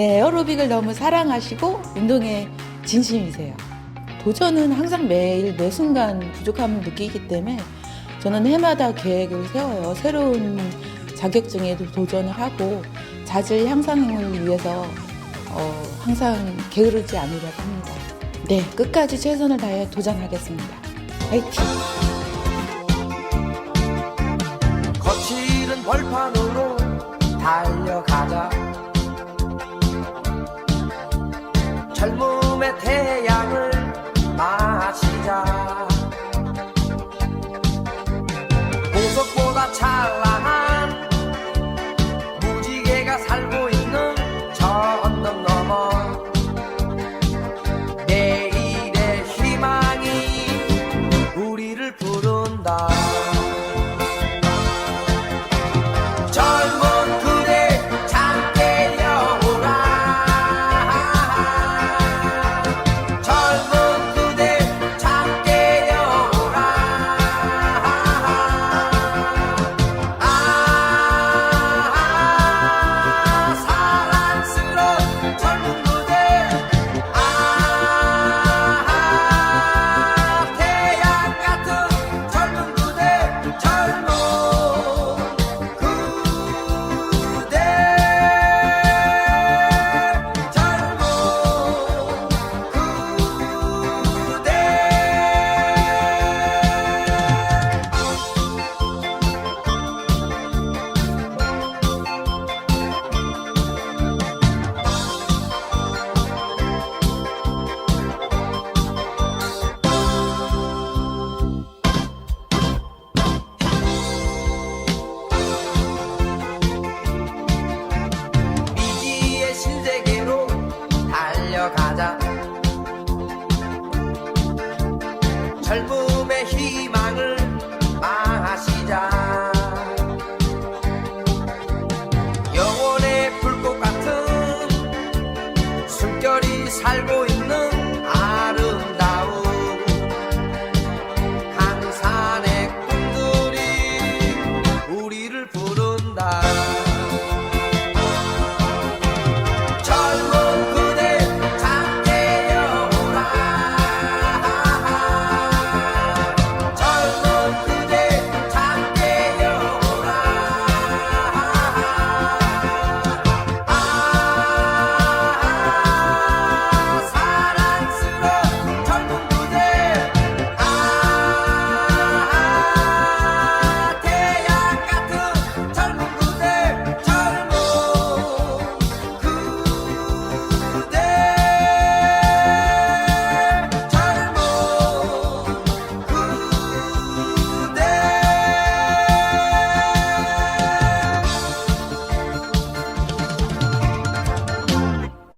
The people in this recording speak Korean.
네, 에어로빅을 너무 사랑하시고 운동에 진심이세요. 도전은 항상 매일 매 순간 부족함을 느끼기 때문에 저는 해마다 계획을 세워요. 새로운 자격증에도 도전을 하고 자질 향상을 위해서 어, 항상 게으르지 않으려고 합니다. 네, 끝까지 최선을 다해 도전하겠습니다. 화이팅! 거칠은 벌판으로 달려가자 마 젊음의 희망을 마시자. 영혼의 불꽃 같은 숨결이 살고 있는